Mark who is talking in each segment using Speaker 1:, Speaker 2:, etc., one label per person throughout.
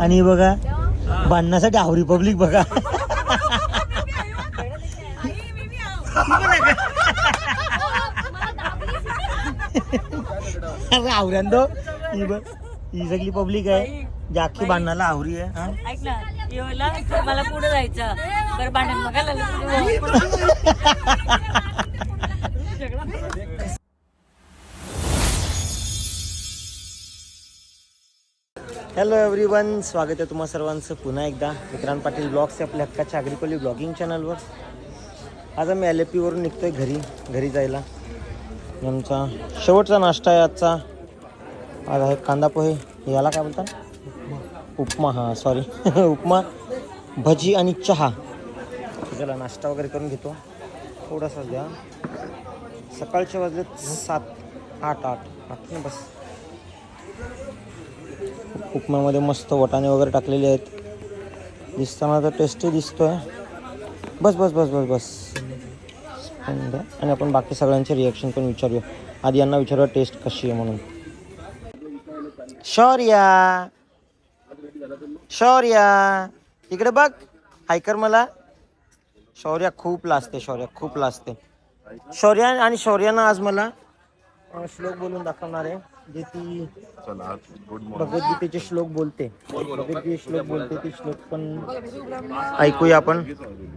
Speaker 1: आणि बघा भांडण्यासाठी आवरी पब्लिक बघा. आवऱ्यांदो ही बघ ही सगळी पब्लिक आहे. जी अख्खी भांडणाला आवरी आहे हा?
Speaker 2: ऐक ना येवला मला पुढे जायचं. बरं भांडण बघायला
Speaker 1: हॅलो एव्हरीवन स्वागत आहे तुम्हा सर्वांचं पुन्हा एकदा. विक्रांत पाटील ब्लॉग्स आपल्या हक्काच्या अग्रिकोली ब्लॉगिंग चॅनलवर. आज आम्ही एल ए पीवरून आहे घरी घरी जायला. आमचा शेवटचा नाश्ता आहे आजचा. आज आहे कांदा पोहे. याला काय बोलतात? उपमा. हां सॉरी उपमा भजी आणि चहा. त्याला नाश्ता वगैरे करून घेतो. थोडासा द्या. सकाळचे वाजले सात आठ आठ. आठ बस. उपमामध्ये मस्त वटाणे वगैरे टाकलेले आहेत. दिसताना तर टेस्टी आहे बस बस बस बस बस. आणि आपण बाकी सगळ्यांचे रिॲक्शन पण विचारूया. आधी यांना विचारूया टेस्ट कशी आहे म्हणून. शौर्या! शौर्या! इकडे बघ. हायकर मला. शौर्या खूप लाजते शौर्या खूप लाजते. शौर्या आणि शौर्यानं आज मला श्लोक बोलून दाखवणार आहे. जे ती भगवद्गीतेचे श्लोक बोलते. भगवद्गीते श्लोक बोलते ती श्लोक पण ऐकूया आपण.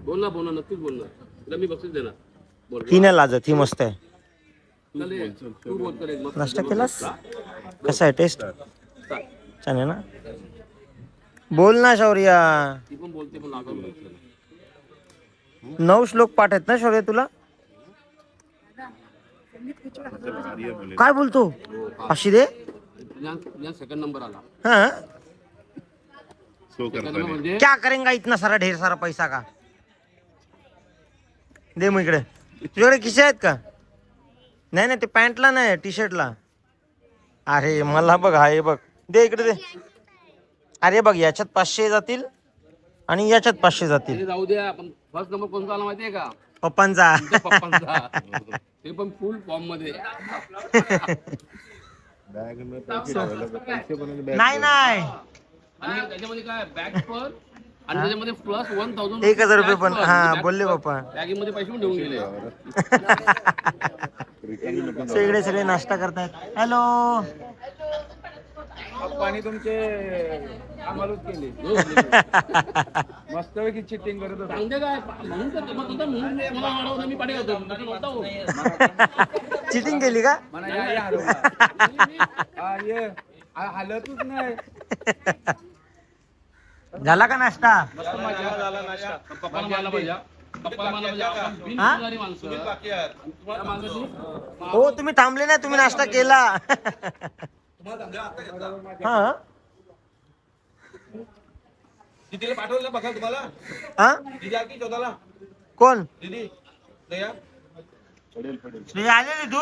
Speaker 3: बोल ना बोल ना नक्कीच बोल ना तुला मी बक्षीस देणार. बोल.
Speaker 1: ती नाही लाजत ही मस्त आहे.
Speaker 3: चल ये. तू बोल कर एक मस्त
Speaker 1: नाश्ता केलास? कसा आहे टेस्ट छान आहे ना? बोल ना शौर्या.
Speaker 3: ती पण बोलते पण लागून
Speaker 1: नऊ श्लोक पाठ आहेत ना शौर्य तुला? काय बोलतो? अशी दे
Speaker 3: तुझ्या सेकंड नंबर आला.
Speaker 1: हा?
Speaker 3: म्हणजे?
Speaker 1: क्या करेंगा इतना सारा ढेर सारा पैसा का? दे मग इकडे. तुझ्याकडे खिसे आहेत का? नाही नाही ते पॅन्टला नाही टी शर्टला अरे मला बघ हा हे बघ. दे इकडे दे. अरे बघ याच्यात पाचशे जातील आणि याच्यात पाचशे जातील.
Speaker 3: जाऊ द्या पण फर्स्ट नंबर कोणता आला माहितीये का?
Speaker 1: पप्पांचा.
Speaker 3: तुमच्या पप्पांचा. ते पण फुल फॉर्ममध्ये.
Speaker 1: नाही नाही.
Speaker 3: आणि त्याच्यामध्ये काय बॅग पण आणि त्याच्यामध्ये प्लस वन थाउजंड
Speaker 1: एक हजार रुपये पण. हा बोलले पप्पा.
Speaker 3: बॅगेमध्ये पैसे पण ठेवून गेले.
Speaker 1: सगळे सगळे नाश्ता करतायत. हॅलो
Speaker 4: पाणी तुमचे आम्हालाच केले. मस्तपैकी चिटिंग करत होता.
Speaker 3: सांगते काय? म्हणून तर मग तुझं म्हणून मला वाढवलं मी पाठी होतो. नाहीतर नव्हता हो.
Speaker 1: चिटिंग केली का?
Speaker 4: म्हणा या या हलवा. हा, ये. हा, हलतच नाही.
Speaker 1: झाला का नाश्ता?
Speaker 3: पाहिजे. पाहिजे. आपण माणसं. माणसाची
Speaker 1: हो तुम्ही थांबले नाही तुम्ही नाश्ता केला. हा.
Speaker 4: दिदीला पाठवलं बघा तुम्हाला?
Speaker 1: हा?
Speaker 4: दिदी आली शोधाला
Speaker 1: कोण?
Speaker 4: दिदी दया
Speaker 1: आलेली तू?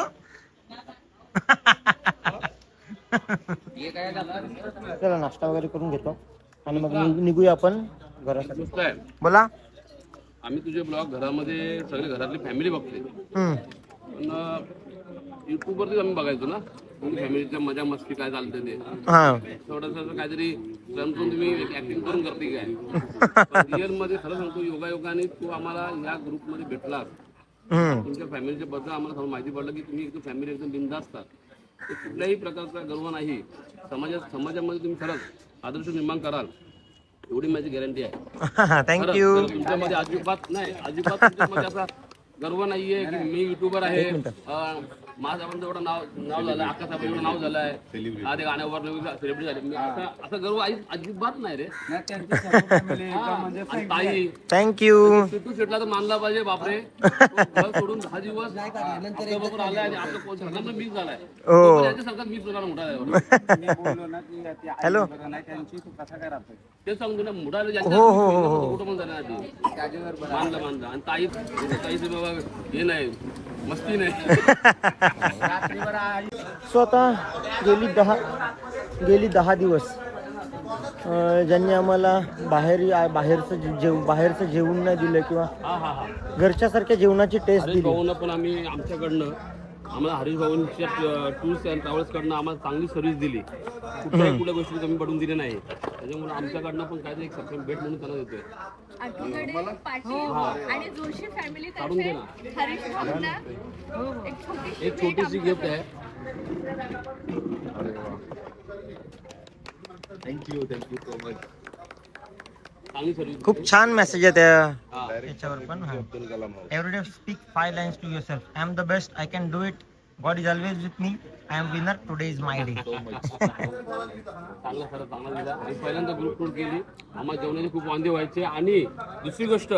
Speaker 1: चला नाश्ता वगैरे करून घेतो. आणि मग निघ- निघूया आपण घरासाठी. बोला.
Speaker 3: आम्ही तुझे ब्लॉग घरामध्ये सगळे घरातली फॅमिली बघते
Speaker 1: हम्म.
Speaker 3: पण युट्यूबवरतीच आम्ही बघायचो ना. फॅमिलीच्या मजा मस्ती काय चालते ते?
Speaker 1: हा.
Speaker 3: थोडस काहीतरी रमसून तुम्ही ऍक्टिंग करून करते काय? रिअलमध्ये खरं सांगतो योगा योगाने तू आम्हाला या ग्रुपमध्ये भेटलास
Speaker 1: हम्म.
Speaker 3: तुमच्या फॅमिलीच्या बद्दल आम्हाला थोडं माहिती पडलं की तुम्ही एकदम फॅमिली एकदम बिंदास असतात. कुठल्याही प्रकारचा गर्व नाही. समाजात समाजामध्ये तुम्ही खरंच आदर्श निर्माण कराल. एवढी माझी गॅरंटी आहे.
Speaker 1: थँक्यू
Speaker 3: तुमच्यामध्ये अजिबात नाही अजिबात तुमच्यामध्ये असा गर्व नाहीये की मी युट्यूबर आहे. अं, माझ्यापर्यंत एवढं नाव नाव झालं आकाश साहेब एवढं नाव झालं आहे आधी गाण्यावर सेलिब्रिटी झाले. मी असा असा गर्व आई अजिबात नाही रे.
Speaker 4: म्हणजे
Speaker 3: आणि ताई.
Speaker 1: थँक्यू
Speaker 3: सिद्धू शेटला तर मानला पाहिजे बापरे. तो घर सोडून दहा दिवस आपल्याबरोबर आलाय आणि आपलं कोण सरकारला मिस झालाय.
Speaker 1: हो.
Speaker 3: पण मोठा आहे.
Speaker 4: मी बोललो ना की ती आई
Speaker 1: हॅलो.
Speaker 4: तू कसा काय राहतोय
Speaker 3: ते सांगतो ना मुडाला
Speaker 1: हो, हो, हो, हो.
Speaker 3: कुठं पण झालं मानलं मानलं. आणि ताई ताईचं बाबा हे नाही. मस्ती नाही.
Speaker 1: सो आता गेली दहा गेली दहा दिवस. ज्यांनी आम्हाला बाहेर बाहेरचं जेव बाहेरचं जेवण नाही दिलं किंवा
Speaker 3: हा हा हा.
Speaker 1: घरच्यासारख्या जेवणाची टेस्ट दिली.
Speaker 3: पण आम्ही आमच्याकडनं आम्हाला हरीश भाऊंच्या टूर्स अँड ट्रॅव्हल्सकडनं आम्हाला चांगली सर्व्हिस दिली. कुठल्याही कुठल्या गोष्टी कमी पडून दिल्या नाही. त्याच्यामुळे आमच्याकडनं पण काहीतरी एक सक्षम भेट म्हणून त्यांना देतोय.
Speaker 5: आठवडे पाटील आणि जोशी फॅमिली तर्फे हरीश भाऊंना एक छोटीशी
Speaker 3: एक छोटीशी गिफ्ट आहे
Speaker 6: थँक्यू थँक्यू सो मच
Speaker 3: चांगली
Speaker 1: खूप छान मेसेज आहे त्या
Speaker 3: हा
Speaker 1: याच्यावर पण every day speak five lines to yourself I am the best I can do it God is always with me I am winner today is my day
Speaker 3: चांगला खरं चांगला दिला. आणि पहिल्यांदा ग्रुप टूर केली. आम्हाला जेवणाचे खूप वांदे व्हायचे. आणि दुसरी गोष्ट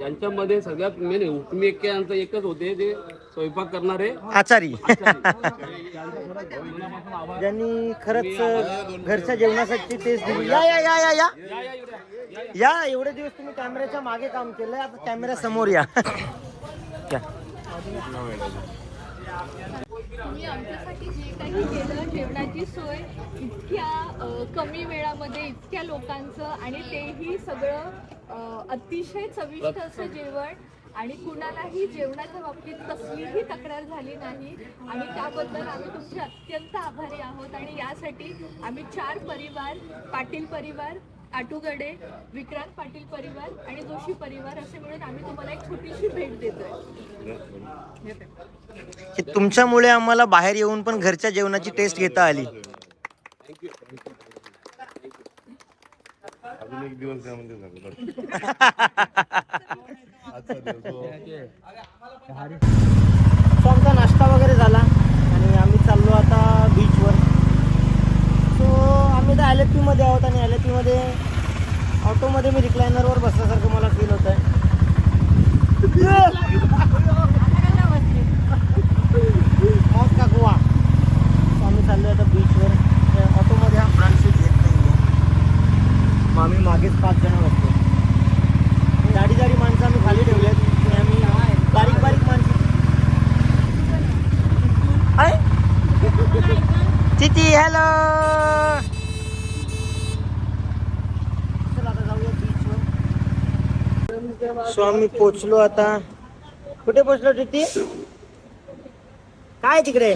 Speaker 3: यांच्यामध्ये सगळ्यात मेन हुकमी एक्के यांचं एकच होते ते स्वयंपाक करणारे
Speaker 1: आचारी. ज्यांनी खरंच घरच्या जेवणासाठी टेस्ट दिली. या या या या या.
Speaker 3: या, या, एवढ्या. या, या.
Speaker 1: या एवढे दिवस तुम्ही कॅमेऱ्याच्या मागे काम केलंय. आता कॅमेरा समोर या. या.
Speaker 5: तुम्ही आमच्यासाठी जे काही केलं जेवणाची सोय इतक्या कमी वेळामध्ये इतक्या लोकांचं आणि तेही सगळं अतिशय चविष्ट असं जेवण आणि कुणालाही जेवणाच्या बाबतीत कसलीही तक्रार झाली नाही आणि त्याबद्दल आम्ही तुमचे अत्यंत आभारी आहोत आणि यासाठी आम्ही चार परिवार पाटील परिवार आटूगडे विक्रांत पाटील परिवार आणि जोशी परिवार असे मिळून आम्ही तुम्हाला एक छोटीशी भेट देतोय.
Speaker 1: की तुमच्यामुळे आम्हाला बाहेर येऊन पण घरच्या जेवणाची टेस्ट घेता आली.
Speaker 6: अजून एक दिवस
Speaker 1: आमचा नाश्ता वगैरे झाला आणि आम्ही चाललो आता बीचवर सो आम्ही तर एल एफ पीमध्ये आहोत आणि एल एफ पीमध्ये ऑटोमध्ये मी रिक्लायनरवर बसल्यासारखं मला फील होत आहे मौत का कुवा सो आम्ही चाललो आता बीचवर त्या ऑटोमध्ये हा फ्रंट सीट घेत नाही मग आम्ही मागेच पाच जण बसतो जाडी जाडी माणसं आम्ही खाली ठेवलेत आणि आम्ही बारीक बारीक माणसं हाय तिती हॅलो चला आता जाऊया बीचवर सो आम्ही पोचलो आता. कुठे पोचलो तिथे काय तिकडे?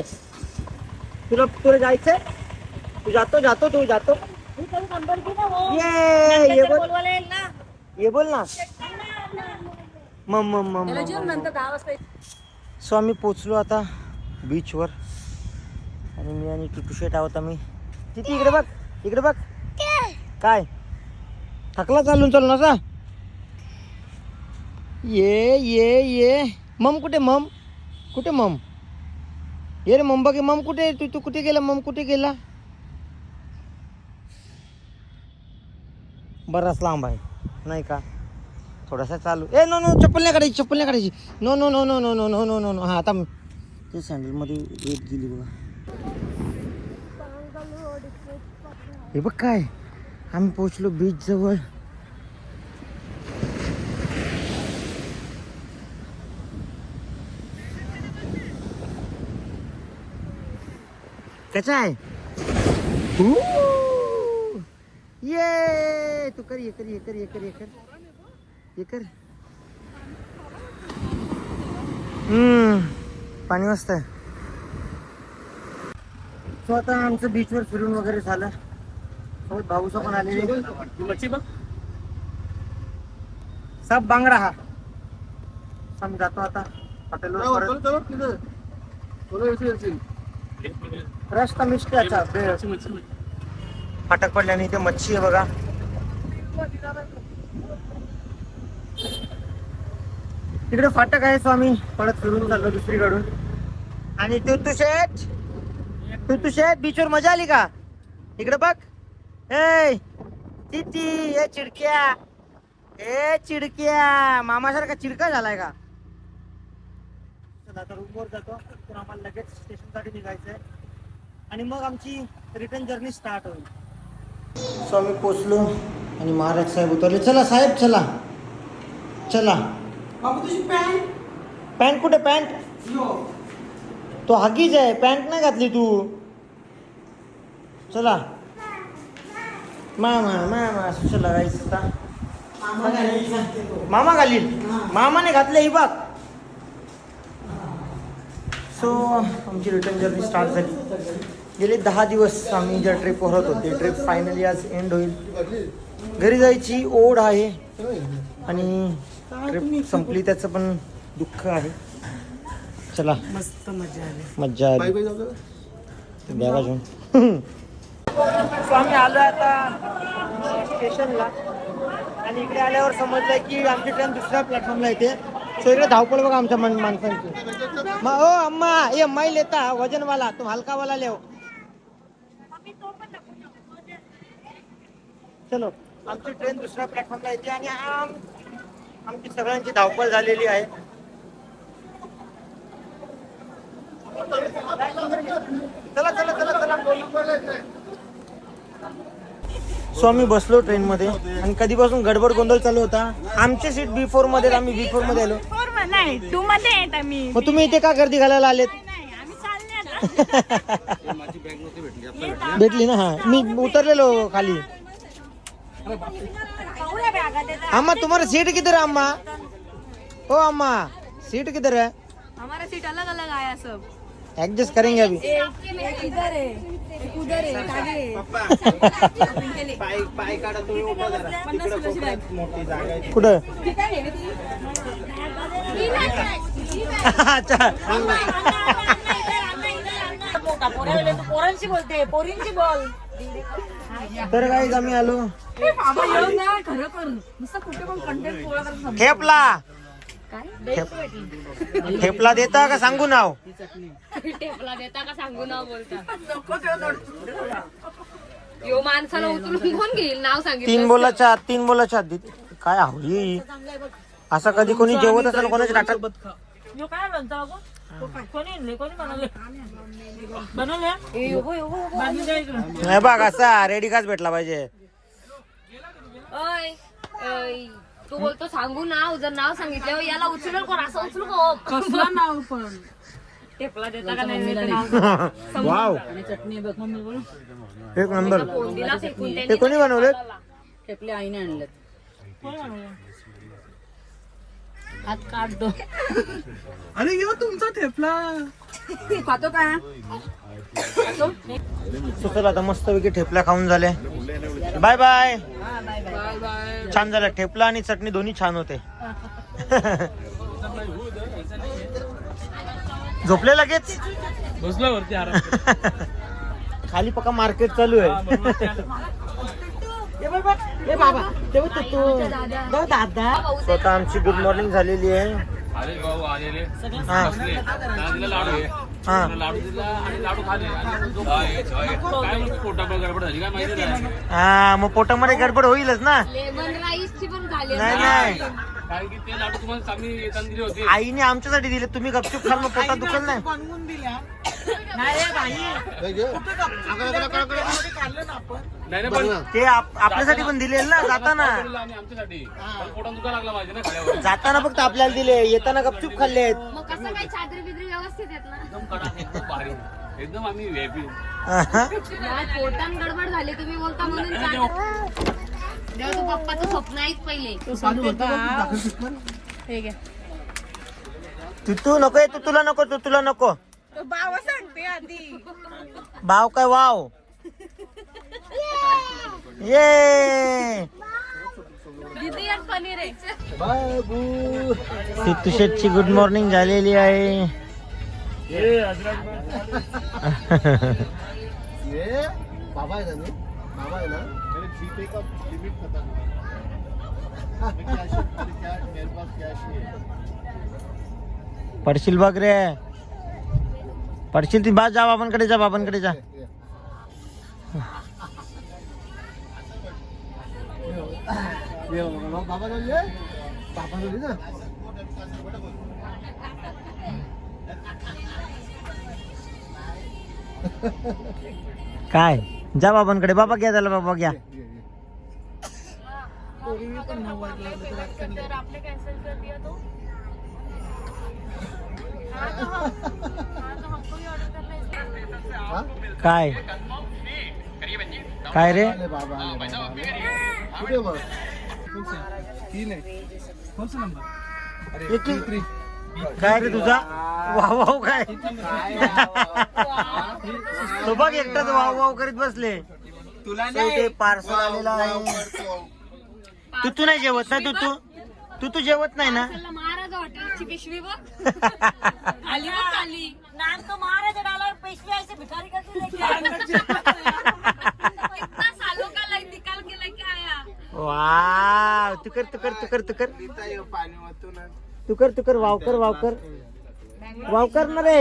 Speaker 1: तुला तुला जायचंय? तू जातो जातो तू जातो. ये ये बोल. ये बोल ना. मम मम मम सो आम्ही पोचलो आता बीचवर. आणि मी आणि टुटू शेट आहोत आम्ही. तिथे इकडे बघ इकडे बघ. काय? थकला चालून चालून असा? ये ये ये. मम कुठे मम? कुठे मम? ये रे मम बघे मम कुठे? तू तू कुठे गेला मम कुठे गेला? बराच लांब आहे नाही का? थोडासा चालू. ए नो नो चप्पल नाही काढायची चप्पल नाही काढायची. No no no no no no no no no no हां आता ते सँडलमध्ये भेट गेली बघा. हे बघ काय? आम्ही पोचलो बीच जवळ. कसा आहे? हू! ये तू कर ये कर ये कर ये कर ये कर. ये कर. हम्म पाणी मस्त आहे. सो आता आमचं बीचवर फिरून वगैरे झालं. भाऊसा पण आलेले
Speaker 3: मच्छी बघ
Speaker 1: सब बांगडा हा. आम्ही जातो आता. हॉटेलवर परत. रस्ता मिष्टाचा फाटक पडल्याने इथे मच्छी आहे बघा. तिकडे फाटक आहे स्वामी. परत फिरून चाललो दुसरीकडून. आणि तुतू शेठ. तुतू शेठ बीचवर मजा आली का? इकडे बघ. ए तिती ए चिडक्या. ए चिडक्या. मामासारखा चिडका झालाय का? चला आता रूमवर जातो. तर आम्हाला लगेच स्टेशनसाठी निघायचं आहे आणि मग आमची रिटर्न जर्नी स्टार्ट होईल. सो आम्ही पोचलो. आणि महाराज साहेब उतरले. चला साहेब चला. चला. पॅन्ट कुठे? पॅन्ट तो हगीच आहे. पॅन्ट नाही घातली तू. चला. मामा मामा चला जायचं आता. मामा घालील. मामाने घातले ही बघ. सो आमची रिटर्न जर्नी स्टार्ट झाली. गेले दहा दिवस आम्ही ज्या ट्रिपवर होतो ते ट्रिप फायनली आज एंड होईल. घरी जायची ओढ आहे आणि ट्रिप संपली त्याचं पण दुःख आहे. चला.
Speaker 7: मस्त मजा आली.
Speaker 1: मज्जा आली. बॅगा घेऊन सो आम्ही आलो आता स्टेशनला आणि इकडे आल्यावर समजलं की आमची ट्रेन दुसऱ्या प्लॅटफॉर्मला येते. सो धावपळ बघा आमच्या मन माणसांची. मग ओ अम्मा ये अम्मा लेता वजन वाला हलकावाला हलका लेव. चलो. आमची ट्रेन दुसऱ्या प्लॅटफॉर्मला येते आणि आम आमची सगळ्यांची धावपळ झालेली आहे. चला चला चला चला. सो आम्ही बसलो ट्रेन मध्ये आणि कधीपासून गडबड गोंधळ चालू होता. आमची सीट बी फोरमध्ये आम्ही बी फोरमध्ये आलो.
Speaker 7: नाही टू मध्ये येत आम्ही.
Speaker 1: मग तुम्ही इथे का गर्दी घालायला आलेत?
Speaker 7: नाही आम्ही चालले आता.
Speaker 1: भेटली ना हा. मी उतरलेलो खाली.
Speaker 7: पाहूया बॅगा
Speaker 1: अम्मा तुम्हारा सीट किधर है अम्मा? ओ अम्मा. सीट किधर है
Speaker 8: हमारा सीट अलग अलग आया सब
Speaker 1: एडजस्ट करेंगे अभी।
Speaker 8: एक इधर है एक उधर है आगे
Speaker 1: कुठं? अच्छा
Speaker 7: पोरांशी बोलते पोरींशी बोल
Speaker 1: तर काही आम्ही आलो.
Speaker 8: बाबा
Speaker 1: ठेपला ठेप- ठेपला देता का सांगू नाव?
Speaker 8: टेपला देता का सांगू नाव बोलता? यो माणसाला उचलून कोण घेईल? नाव सांगितलं
Speaker 1: तीन बोलाच्या आत तीन बोलाच्या आत दे- काय आवडी असं कधी कोणी जेवत असेल कोणाच्या ताटात
Speaker 7: यो काय म्हणतो अगो? कोणी आणले? कोणी बनवले? बनवले? बांधून द्या इकडं.
Speaker 1: नाही बघ असा रेडी काच भेटला पाहिजे.
Speaker 8: अय अय, तू बोलतो सांगू नाव जर नाव सांगितलं याला उचलून कोण असं उचलू का?
Speaker 7: कसला नाव पण?
Speaker 8: टेपला देता का नाही? देता. नाव
Speaker 1: वाव.
Speaker 7: चटणी बघ मम्मी बोल.
Speaker 1: एक नंबर.
Speaker 8: फेकून
Speaker 1: हे कोणी बनवले
Speaker 7: ठेपले आईने आणलेत? हात काढतो
Speaker 4: अरे यो तुमचा ठेपला
Speaker 7: खातो का?
Speaker 1: चला आता मस्तपैकी ठेपल्या खाऊन झाले. Bye bye. छान झालं ठेपला आणि चटणी दोन्ही छान होते. झोपले लगेच?
Speaker 3: बसला वरती आराम
Speaker 1: खाली पक्का मार्केट चालू आहे. ए बाबा तेव्हा तू. दादा. स्वतः आमची गुड मॉर्निंग झालेली आहे.
Speaker 3: आले भाऊ आलेले.
Speaker 1: हा.
Speaker 3: लाडू
Speaker 1: हा.
Speaker 3: त्याला लाडू दिला आणि लाडू खाले. आणि झोपले. काय म्हणतो पोटा गडबड झाली काय माहिती नाही.
Speaker 1: हा मग पोटामध्ये गडबड होईलच ना.
Speaker 8: लेमन राईस ची पण झाली
Speaker 1: नाही नाही.
Speaker 3: कारण की ते लाडू तुम्हाला आम्ही येताना दिले होते.
Speaker 1: आईने आमच्यासाठी दिले तुम्ही गपचूप खाल मग पोटात दुखल नाही.
Speaker 7: बनवून दिल्या. नाही रे बाई.
Speaker 3: नाही नाही पण
Speaker 1: ते आप- आपल्यासाठी पण दिले ना जाताना
Speaker 3: दिलं आम्ही आमच्यासाठी. पण पोटात दुखा लागला पाहिजे ना खाल्यावर.
Speaker 1: जाताना फक्त आपल्याला दिले येताना गपचूप खाल्ले.
Speaker 8: मग कसं काय चादरी बिदरी व्यवस्थित येत ना?
Speaker 3: एकदम कडक एकदम भारी. एकदम आम्ही व्हीआयपी
Speaker 8: नाही, पोटात गडबड झाली तुम्ही बोलता म्हणून चाट- जेव्हा तू पप्पाचं स्वप्न ऐक पहिले. ठीक आहे
Speaker 1: तू तू नको तू तुला नको तू तुला नको.
Speaker 7: बाबा सांगते आधी.
Speaker 1: भाव काय वाव? ये
Speaker 8: दीदी आणि पनीर आहे.
Speaker 1: सिद्धू शेठची गुड मॉर्निंग झालेली आहे.
Speaker 4: बाबा ना बाबा ना?
Speaker 1: पडशील बघ रे. पडशील ती बा जा बाबांकडे जा बाबांकडे जा.
Speaker 4: बाबा बोलले बाबा बोलली ना.
Speaker 1: काय? जा बाबांकडे. बाबा घ्या त्याला बाबा घ्या. काय? काय रे?
Speaker 4: बाबा. कुठे मग? तीन आहे. कोणचा नंबर
Speaker 1: एक- काय रे तुझा? वाव वाव काय? तो बघ एकटाच वाव वाव करीत बसले.
Speaker 4: तुला
Speaker 1: पार्सल आलेला आहे. तू तू नाही जेवत ना तू तू? तू तू जेवत नाही ना?
Speaker 8: महाराज हॉटेलची पिशवी बघ
Speaker 7: आली बघ आली नाम तो महाराज डाला और पेशवे ऐसे भिखारी करके लेके आए
Speaker 8: कितना सालों का लाइक निकाल के लेके आया
Speaker 1: वाव तू कर तू कर तू कर तू कर. तू कर तू कर वाव कर वाव कर वाव कर ना रे.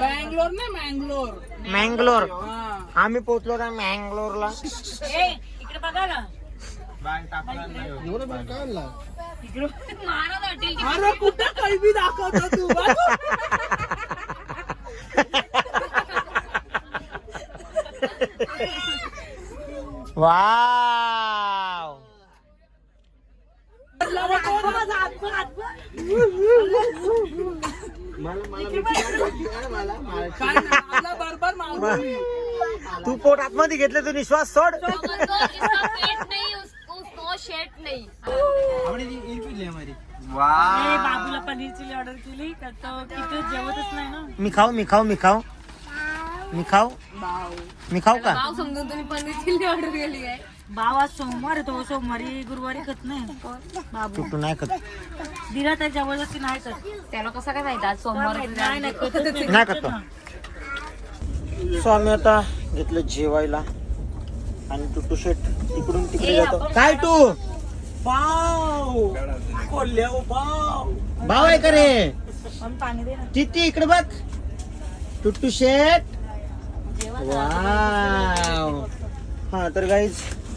Speaker 7: बैंगलोर ना मैंगलोर.
Speaker 1: मँगलोर. आम्ही पोहोचलो ना मँगलोरला.
Speaker 7: इकडे बघा ना.
Speaker 8: हॉटेलची
Speaker 7: अरे कुठं कळबी दाखवतो तू?
Speaker 1: वाव तू पोट आतमध्ये घेतलं तू निश्वास सोड.
Speaker 8: नहीं शेट
Speaker 7: बाबूला पनीर चिली ऑर्डर केली का तो तिथे जेवतच नाही ना.
Speaker 1: मी खाऊ मी खाऊ मी खाऊ. मी खाऊ. मी खाऊ का?
Speaker 8: समजून तुम्ही पनीर चिल्ली ऑर्डर केली आहे.
Speaker 7: बाबा सोमवार आहे तो सोमवारी गुरुवारी खात नाही. बाबू.
Speaker 1: तू नाही खात
Speaker 7: दिला तर जबरदस्ती नाही कर
Speaker 8: त्याला कसं काय माहिती आज सोमवार
Speaker 7: नाही नाही खातच नाही.
Speaker 1: नाही. खात तो. सो आम्ही आता घेतलं जेवायला. आणि टुटू शेट इकडून तिकडे जातो. काय तू? भाव आहे का रे?
Speaker 7: पण पाणी दे ना.
Speaker 1: किती इकडे बघ. टुट्टू शेट वाव. हा तर गाईज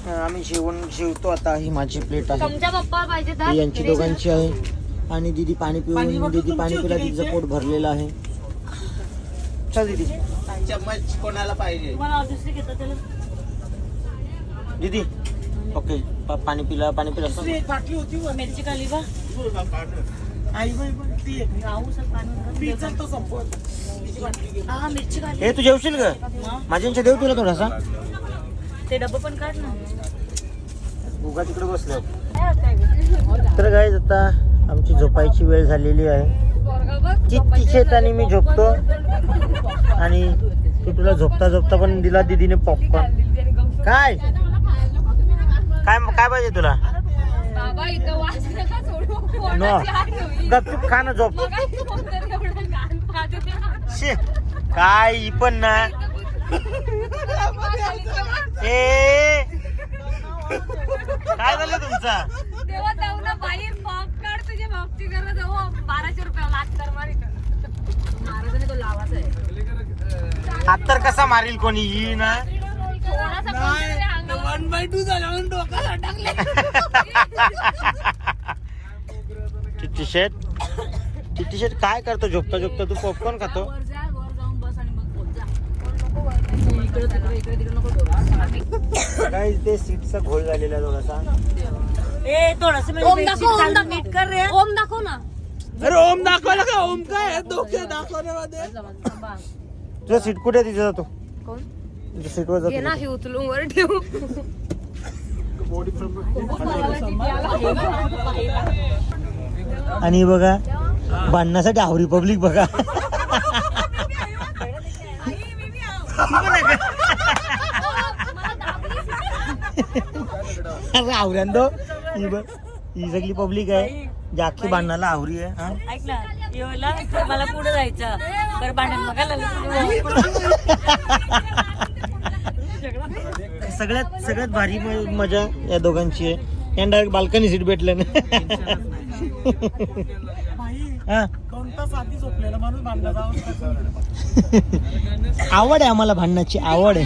Speaker 1: आम्ही जेवण जेवतो आता ही माझी प्लेट आहे.
Speaker 8: तुमच्या पप्पा पाहिजे
Speaker 1: ही यांची दोघांची आहे. आणि दीदी पाणी पिऊन दीदी पाणी पिला दीदीचं पोट भरलेलं आहे. चल दीदी.
Speaker 4: चम्मच कोणाला पाहिजे?
Speaker 7: तुम्हाला दुसरी घेतो त्याला
Speaker 1: दीदी ओके. पा- पाणी पिला पाणी पिला.
Speaker 7: मिरची खाली बा. गाऊ सर पाणी हा मिरची खाली.
Speaker 1: हे तू जेवशील ग? माझ्यांच्या देव तुला थोडासा?
Speaker 7: ते डब्बा पण काढ ना.
Speaker 1: उगा तिकडे बसलो तर गाईज आता आमची झोपायची वेळ झालेली आहे. किती शेत आणि मी झोपतो? आणि तू तुला झोपता झोपता पण दिला दीदीने पॉपकॉर्न काय? काय काय पाहिजे तुला? गपचूप खा ना झोप. शे काय ही पण ना. ए. काय झालं तुमचा?
Speaker 8: तेव्हा जाऊ ना बाहेर पॉप काढ तुझ्या बाबती करा जाऊ बाराशे रुपये लाच कर मारी. महाराजाने तो लावाच आहे.
Speaker 1: हात तर कसा मारील कोणी? ही ना.
Speaker 8: थोडासा कोणतरी अंगावर-
Speaker 7: वन बाय टू झाला म्हणून डोक्याला टाकले
Speaker 1: टी शर्ट टी शर्ट काय करतो? झोपता झोपता तू पॉपकॉर्न खातो
Speaker 7: वर जा वर जाऊन बस आणि मग बोल
Speaker 1: ते सीटचा घोळ झालेला आहे थोडासा.
Speaker 7: ए थोडस
Speaker 8: ओम दाखव ओम दाखव.
Speaker 7: नीट कर रे.
Speaker 8: ओम दाखव ना.
Speaker 7: ओम दाखवलं का ओम काय डोके दाखवण्यामध्ये.
Speaker 1: तुझा सीट कुठे तिथे जातो
Speaker 8: कोण?
Speaker 1: तुझ्या सीटवर
Speaker 8: ना
Speaker 1: जातो
Speaker 8: हे उचलून वर ठेवू.
Speaker 1: आणि बघा भांडण्यासाठी आवरी पब्लिक बघा. अरे आवऱ्यांदो. ही बघ ही सगळी पब्लिक आहे. जी अख्खी भांडणाला आवरी आहे हा?
Speaker 7: ऐक ना येवला मला पुढे जायचं? बरं भांडण बघायला
Speaker 1: सगळ्यात सगळ्यात भारी म- मजा या दोघांची आहे. यांना डायरेक्ट बाल्कनी सीट भेटलं ना. हा. आवड आहे आम्हाला भांडणाची आवड आहे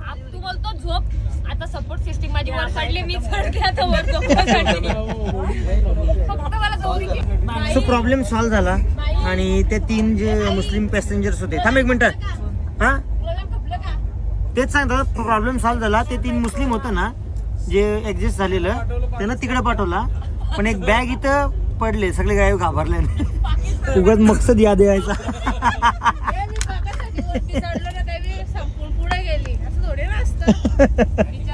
Speaker 8: आप तू बोलतो झोप आता सपोर्ट सिस्टीम माझी वर काढली मी चढते आता वर फक्त मला गौरी.
Speaker 1: सो प्रॉब्लेम सॉल्व्ह झाला. आणि ते तीन जे मुस्लिम पॅसेंजर्स होते. थांब एक मिनिट. हा? तेच सांगतात प्रॉब्लेम सॉल्व्ह झाला. ते तीन मुस्लिम होतं ना जे ऍडजस्ट झालेलं त्यांना तिकडे पाठवला. पण एक बॅग इथं पडले. सगळे गायब घाबरले. उगाच मकसद याद यायचा.
Speaker 8: चढलो पुढे गेली. असं थोडी ना असतं.